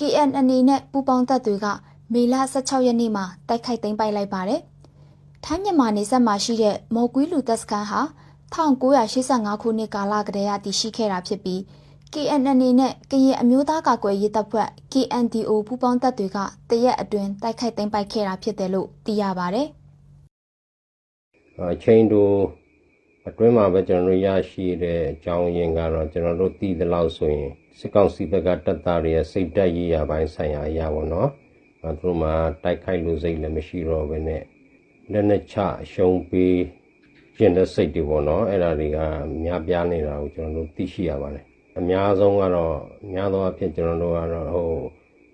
KNNA နဲ့ပူးပေါင်းတပ်တွေကမေလ16ရက်နေ့မှာတိုက်ခိုက်သိမ်းပိုက်လိုက်ပါတယ်။ထိုင်းမြန်မာနယ်စပ်မှာရှိတဲ့မော်ကွီးလူတပ်စခန်းဟာ1985ခုနှစ်ကာလကတည်းကတည်ရှိခဲ့တာဖြစ်ပြီး KNNA နဲ့ကရင်အမျိုးသားကာကွယ်ရေးတပ်ဖွဲ့ KNDO ပူးပေါင်းတပ်တွေကတရက်အတွင်းတိုက်ခိုက်သိမ်းပိုက်ခဲ့တာဖြစ်တယ်လို့သိရပါတယ်။အချိန်တို အတွင်းမှာပဲကျွန်တော်တို့ရရှိတဲ့အကြောင်းရင်းကတော့ကျွန်တော်တို့တည်သလောက်ဆိုရင်စစ်ကောင်စီဘက်ကတပ်သားတွေရဲ့စိတ်တက်ရေးရပိုင်းဆိုင်ရာအရာပေါ့နော်။အဲသူတို့မှာတိုက်ခိုက်လို့စိတ်လည်းမရှိတော့ဘဲနဲ့လက်နဲ့ချအရှုံးပေးကျင်တဲ့စိတ်တွေပေါ့နော်။အဲ့ဒါတွေကများပြားနေတာကိုကျွန်တော်တို့သိရှိရပါတယ်။အများဆုံးကတော့အများသောအားဖြင့်ကျွန်တော်တို့ကတော့ဟို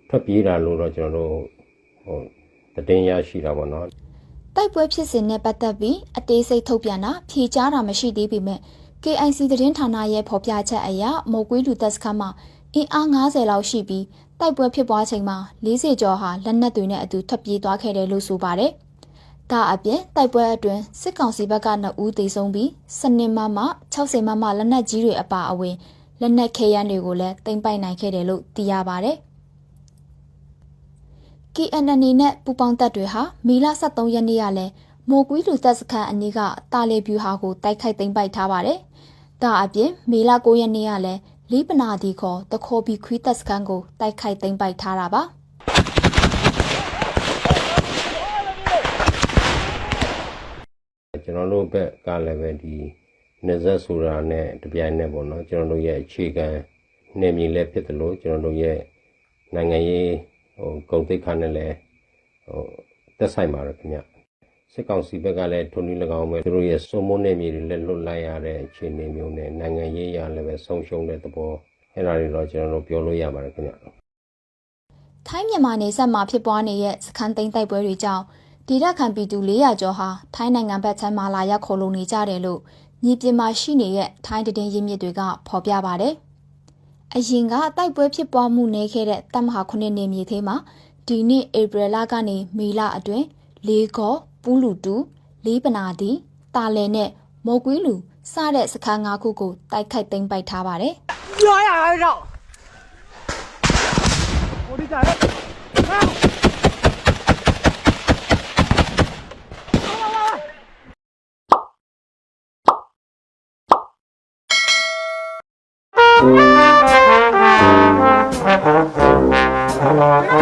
ထွက်ပြေးတာလို့တော့ကျွန်တော်တို့ဟိုတည်င်းရရှိတာပေါ့နော် တိုက်ပွဲဖြစ်စဉ်နဲ့ပတ်သက်ပြီးအသေးစိတ်ထုတ်ပြန်တာဖြေကြားတာမရှိသေးပေမဲ့ KIC သတင်းဌာနရဲ့ဖော်ပြချက်အရမော်ကွေးလူတပ်စခန်းမှာအင်အား90လောက်ရှိပြီးတိုက်ပွဲဖြစ်ပွားချိန်မှာ40ကျော်ဟာလက်နက်တွေနဲ့အတူထွက်ပြေးသွားခဲ့တယ်လို့ဆိုပါတယ်။ဒါအပြင်တိုက်ပွဲအတွင်းစစ်ကောင်စီဘက်က2ဦးသေဆုံးပြီးစနစ်မမ60မမလက်နက်ကြီးတွေအပါအဝင်လက်နက်ခဲယမ်းတွေကိုလည်းတင်ပိုက်နိုင်ခဲ့တယ်လို့သိရပါတယ်။ KNN နဲ့ပူပေါင်းတပ်တွေဟာမီလ23ရက်နေ့ကလည်းမိုကွီးလူတပ်စခန်းအနီးကတာလေပြူဟာကိုတိုက်ခိုက်သိမ်းပိုက်ထားပါတယ်။ဒါအပြင်မီလ9ရက်နေ့ကလည်းလီပနာဒီခေါ်တခေါ်ဘီခွီးတပ်စခန်းကိုတိုက်ခိုက်သိမ်းပိုက်ထားတာပါ။ကျွန်တော်တို့ဘက်ကလည်းပဲဒီနေဆက်ဆိုတာနဲ့တပြိုင်နက်ပေါ့နော်ကျွန်တော်တို့ရဲ့အခြေခံနေမြေလည်းဖြစ်တယ်လို့ကျွန်တော်တို့ရဲ့နိုင်ငံရေး ဟိုဂုဏ်သိက္ခာနဲ့လည်းဟိုတက်ဆိုင်ပါတယ်ခင်ဗျစစ်ကောင်စီဘက်ကလည်းထုံနည်း၎င်းပဲသူတို့ရဲ့စုံမုန်းနေမြေတွေလည်းလွတ်လိုက်ရတဲ့အခြေအနေမျိုးနဲ့နိုင်ငံရေးရလည်းပဲဆုံးရှုံးတဲ့သဘောအဲ့ဒါတွေတော့ကျွန်တော်တို့ပြောလို့ရပါတယ်ခင်ဗျထိုင်းမြန်မာနယ်စပ်မှာဖြစ်ပွားနေတဲ့စခန်းသိမ်းတိုက်ပွဲတွေကြောင့်ဒေသခံပြည်သူ400ကျော်ဟာထိုင်းနိုင်ငံဘက်ခြမ်းမှာလာရောက်ခိုလုံနေကြတယ်လို့မြေပြင်မှာရှိနေတဲ့ထိုင်းတည်င်းရင်းမြစ်တွေကဖော်ပြပါတယ်။ အရင်ကတိုက်ပွဲဖြစ်ပွားမှုနေခဲ့တဲ့တပ်မဟာ9နေမြေသေးမှာဒီနှစ်ဧပြီလကနေမေလအတွင်းလေးခေါ်ပူးလူတူလေးပနာတီတာလယ်နဲ့မော်ကွင်းလူစတဲ့စခန်း၅ခုကိုတိုက်ခိုက်သိမ်းပိုက်ထားပါတယ်။ပြောရအောင်။ကိုဒီကြရ Hello.